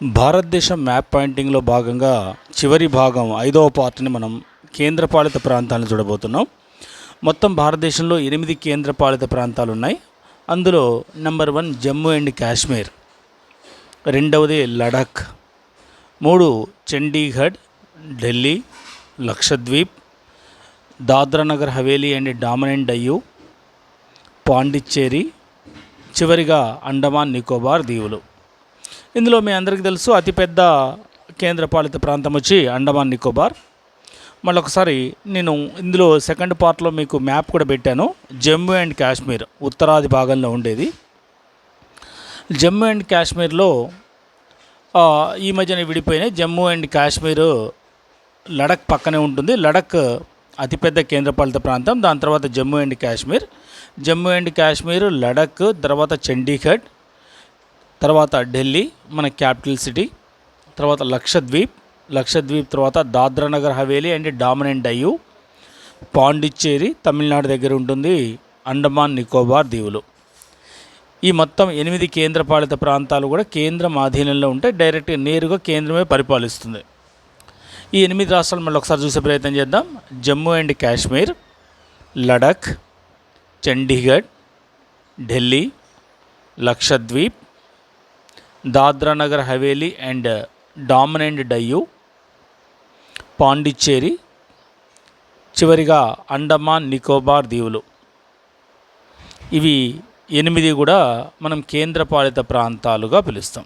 భారతదేశం మ్యాప్ పాయింటింగ్లో భాగంగా చివరి భాగం ఐదవ పార్ట్ని మనం కేంద్రపాలిత ప్రాంతాలను చూడబోతున్నాం. మొత్తం భారతదేశంలో ఎనిమిది కేంద్రపాలిత ప్రాంతాలు ఉన్నాయి. అందులో number one Jammu and Kashmir రెండవది లడాక్ మూడు చండీగఢ్ ఢిల్లీ లక్షద్వీప్ దాద్రా నగర్ హవేలీ అండ్ డామన్ అండ్ డయ్యూ పాండిచ్చేరి చివరిగా అండమాన్ నికోబార్ దీవులు ఇందులో మీ అందరికీ తెలుసు అతిపెద్ద కేంద్రపాలిత ప్రాంతం వచ్చి అండమాన్ నికోబార్. మళ్ళీ ఒకసారి నేను ఇందులో సెకండ్ పార్ట్లో మీకు మ్యాప్ కూడా పెట్టాను. జమ్మూ అండ్ కాశ్మీర్ ఉత్తరాది భాగంలో ఉండేది. జమ్మూ అండ్ కాశ్మీర్లో ఈ మధ్యన విడిపోయినాయి. జమ్మూ అండ్ కాశ్మీర్ లడక్ పక్కనే ఉంటుంది. లడక్ అతిపెద్ద కేంద్రపాలిత ప్రాంతం. దాని తర్వాత జమ్మూ అండ్ కాశ్మీర్. జమ్మూ అండ్ కాశ్మీర్ లడక్ తర్వాత చండీగఢ్ తర్వాత ఢిల్లీ మన క్యాపిటల్ సిటీ తర్వాత లక్షద్వీప్ లక్షద్వీప్ తర్వాత Dadra Nagar Haveli and dominant and Pondicherry Tamil Nadu దగ్గర ఉంటుంది అండమాన్ నికోబార్ దీవులు. ఈ మొత్తం ఎనిమిది కేంద్రపాలిత ప్రాంతాలు కూడా కేంద్రం ఆధీనంలో ఉంటే డైరెక్ట్గా నేరుగా కేంద్రమే పరిపాలిస్తుంది. ఈ ఎనిమిది రాష్ట్రాలు మళ్ళీ ఒకసారి చూసే ప్రయత్నం చేద్దాం. Jammu and Kashmir Ladakh Chandigarh Delhi Lakshadweep Dadra Nagar Haveli and Daman and Diu Pondicherry చివరిగా అండమాన్ నికోబార్ దీవులు. ఇవి ఎనిమిది కూడా మనం కేంద్రపాలిత ప్రాంతాలుగా పిలుస్తాం.